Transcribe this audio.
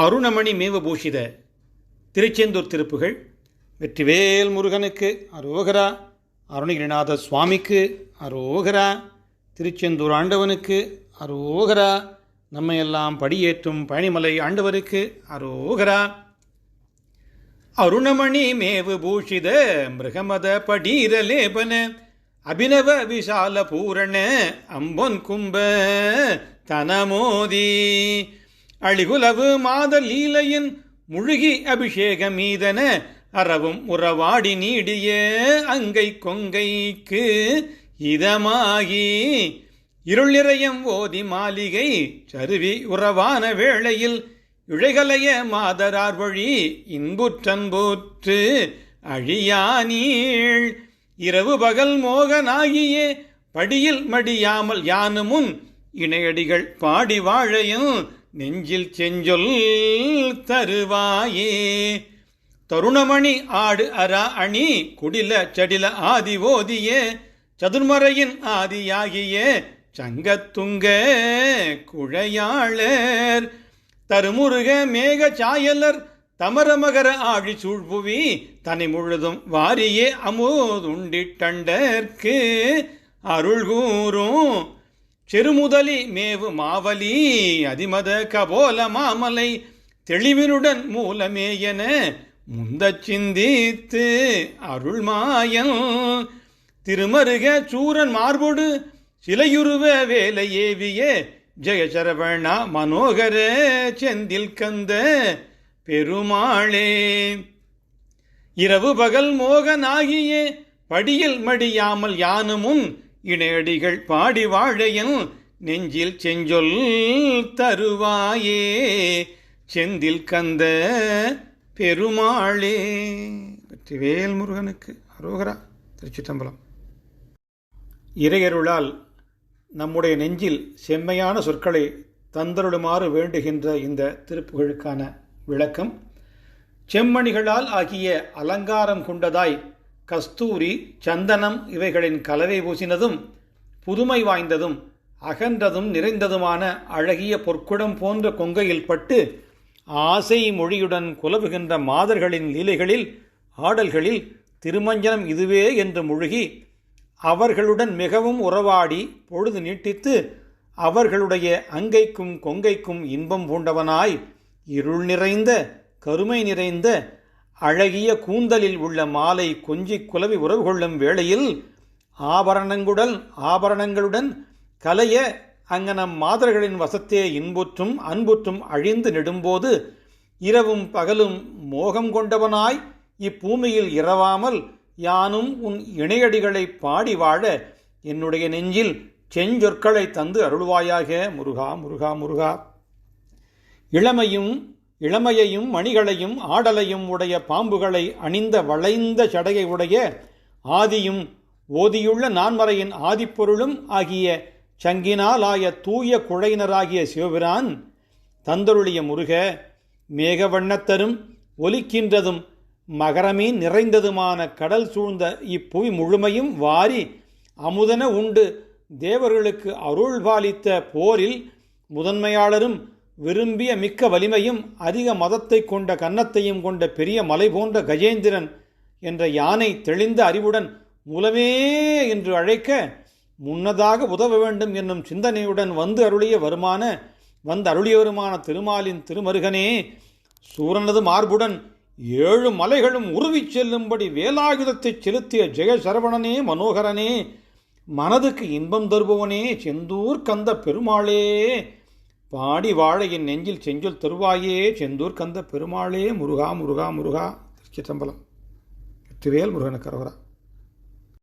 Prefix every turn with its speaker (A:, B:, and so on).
A: அருணமணி மேவபூஷித திருச்செந்தூர் திருப்புகள் வெற்றிவேல் முருகனுக்கு அரோகரா அருணகிரிநாத சுவாமிக்கு அரோகரா திருச்செந்தூர் ஆண்டவனுக்கு அரோகரா நம்மையெல்லாம் படியேற்றும் பழனிமலை ஆண்டவருக்கு அரோகரா. அருணமணி மேவு பூஷித மிருகமத படீரலேபன அபினவ விஷால பூரண அம்பொன் கும்ப தனமோதி அழிகுலவு மாத லீலையின் முழுகி அபிஷேக மீதன அறவும் உறவாடி நீடிய அங்கை கொங்கைக்கு இதமாகி இருள் நிறையம் ஓதி மாளிகை சருவி உறவான வேளையில் இழைகலைய மாதரார் வழி இன்புற்றன்பூற்று அழியானீள் இரவு பகல் மோகனாகியே படியில் மடியாமல் யானுமுன் இணையடிகள் பாடி வாழையும் நெஞ்சில் செஞ்சொல் தருவாயே. தருணமணி ஆடு அரா அணி குடில சடில ஆதி ஓதிய. சதுர்மறையின் ஆதியாகிய சங்கத்துங்க குழையாளர். தருமுருக மேக சாயலர் தமரமகர ஆழி சூழ்புவி. தனி முழுதும் வாரியே அமுதுண்டிட்டண்டற்கு அருள் கூறும் செருமுதலி மேவு மாவலி அதிமத கபோல மாமலை தெளிவினுடன் மூலமேயன முந்த சிந்தித்து அருள்மாயன் திருமருக சூரன் மார்போடு சிலையுருவ வேலை ஏவிய ஜெயசரவணா மனோகர செந்தில் கந்த பெருமாளே. இரவு பகல் மோகனாகிய படியில் மடியாமல் யானுமுன் இணையடிகள் பாடி வாழையன் நெஞ்சில் செஞ்சொல் தருவாயே. செந்தில் கந்த பெருமாளே. வெற்றிவேல் முருகனுக்கு அரோகரா திருச்சிட்டம்பலம் இறையருளால் நம்முடைய நெஞ்சில் செம்மையான சொற்களை தந்தருளுமாறு வேண்டுகின்ற இந்த திருப்புகழுக்கான விளக்கம் செம்மணிகளால் ஆகிய அலங்காரம் கொண்டதாய் கஸ்தூரி சந்தனம் இவைகளின் கலவை பூசினதும் புதுமை வாய்ந்ததும் அகன்றதும் நிறைந்ததுமான அழகிய பொற்குடம் போன்ற கொங்கையில் பட்டு ஆசை மொழியுடன் குலவுகின்ற மாதர்களின் லீலைகளில் ஆடல்களில் திருமஞ்சனம் இதுவே என்று முழுகி அவர்களுடன் மிகவும் உறவாடி பொழுது நீட்டித்து அவர்களுடைய அங்கைக்கும் கொங்கைக்கும் இன்பம் பூண்டவனாய் இருள் நிறைந்த கருமை நிறைந்த அழகிய கூந்தலில் உள்ள மாலை கொஞ்சி குலவி உறவு கொள்ளும் வேளையில் ஆபரணங்குடன் ஆபரணங்களுடன் கலைய அங்கனம் மாதர்களின் வசத்தே இன்புற்றும் அன்புற்றும் அழிந்து நெடும்போது இரவும் பகலும் மோகம் கொண்டவனாய் இப்பூமியில் இரவாமல் யானும் உன் இணையடிகளை பாடி வாழ என்னுடைய நெஞ்சில் செஞ்சொற்களை தந்து அருள்வாயாக. முருகா முருகா முருகா. இளமையும் இளமையையும் மணிகளையும் ஆடலையும் உடைய பாம்புகளை அணிந்த வளைந்த சடையை உடைய ஆதியும் ஓதியுள்ள நான்மறையின் ஆதிப்பொருளும் ஆகிய சங்கினாலாய தூய குழையினராகிய சிவபிரான் தந்தருளிய முருக மேகவண்ணத்தரும் ஒலிக்கின்றதும் மகரமே நிறைந்ததுமான கடல் சூழ்ந்த இப்புவி முழுமையும் வாரி அமுதன உண்டு. தேவர்களுக்கு அருள் பாலித்த போரில் முதன்மையாளரும் விரும்பிய மிக்க வலிமையும் அதிக மதத்தை கொண்ட கன்னத்தையும் கொண்ட பெரிய மலை போன்ற கஜேந்திரன் என்ற யானை தெளிந்த அறிவுடன் மூலமே என்று அழைக்க முன்னதாக உதவ வேண்டும் என்னும் சிந்தனையுடன் வந்து அருளிய வருமான வந்து அருளியவருமான திருமாலின் திருமருகனே சூரனது மார்புடன் ஏழு மலைகளும் உருவிச் செல்லும்படி வேலாயுதத்தைச் செலுத்திய ஜெய சரவணனே மனோகரனே மனதுக்கு இன்பம் தருபவனே செந்தூர் கந்த பெருமாளே. பாடி வாழ என் நெஞ்சில் செஞ்சொல் தருவாயே செந்தூர் கந்த பெருமாளே முருகா முருகா முருகா. திருச்சிற்றம்பலம். வெற்றிவேல் முருகனுக்கு அரோகரா.